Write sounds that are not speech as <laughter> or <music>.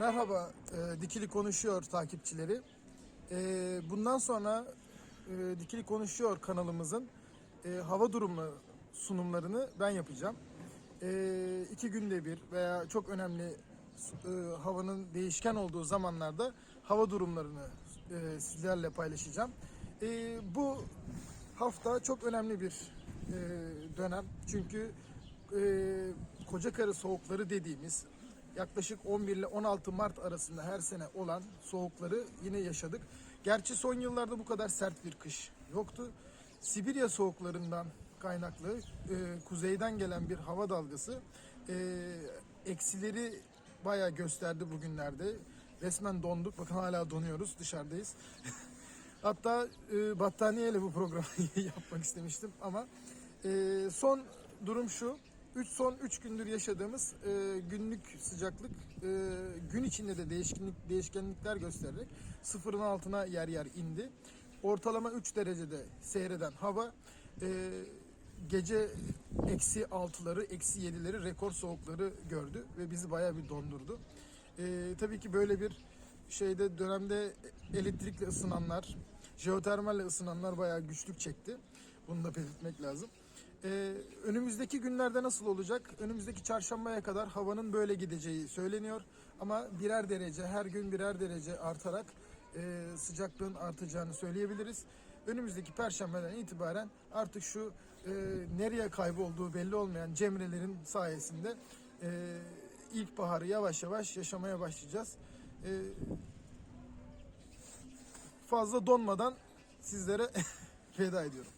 Merhaba, e, Dikili Konuşuyor takipçileri. E, bundan sonra e, Dikili Konuşuyor kanalımızın e, hava durumu sunumlarını ben yapacağım. E, iki günde bir veya çok önemli e, havanın değişken olduğu zamanlarda hava durumlarını e, sizlerle paylaşacağım. E, bu hafta çok önemli bir e, dönem çünkü e, Kocakarı soğukları dediğimiz yaklaşık 11 ile 16 Mart arasında her sene olan soğukları yine yaşadık. Gerçi son yıllarda bu kadar sert bir kış yoktu. Sibirya soğuklarından kaynaklı e, kuzeyden gelen bir hava dalgası e, eksileri bayağı gösterdi bugünlerde. Resmen donduk. Bakın hala donuyoruz. Dışarıdayız. <laughs> Hatta e, battaniyeyle bu programı <laughs> yapmak istemiştim ama e, son durum şu. 3 son 3 gündür yaşadığımız e, günlük sıcaklık e, gün içinde de değişkenlik değişkenlikler göstererek sıfırın altına yer yer indi. Ortalama 3 derecede seyreden hava e, gece eksi 6'ları, eksi 7'leri rekor soğukları gördü ve bizi bayağı bir dondurdu. E, tabii ki böyle bir şeyde dönemde elektrikle ısınanlar, jeotermalle ısınanlar bayağı güçlük çekti. Bunu da belirtmek lazım. Ee, önümüzdeki günlerde nasıl olacak? Önümüzdeki çarşambaya kadar havanın böyle gideceği söyleniyor. Ama birer derece, her gün birer derece artarak e, sıcaklığın artacağını söyleyebiliriz. Önümüzdeki perşembeden itibaren artık şu e, nereye kaybolduğu belli olmayan cemrelerin sayesinde e, ilkbaharı yavaş yavaş yaşamaya başlayacağız. E, fazla donmadan sizlere <laughs> veda ediyorum.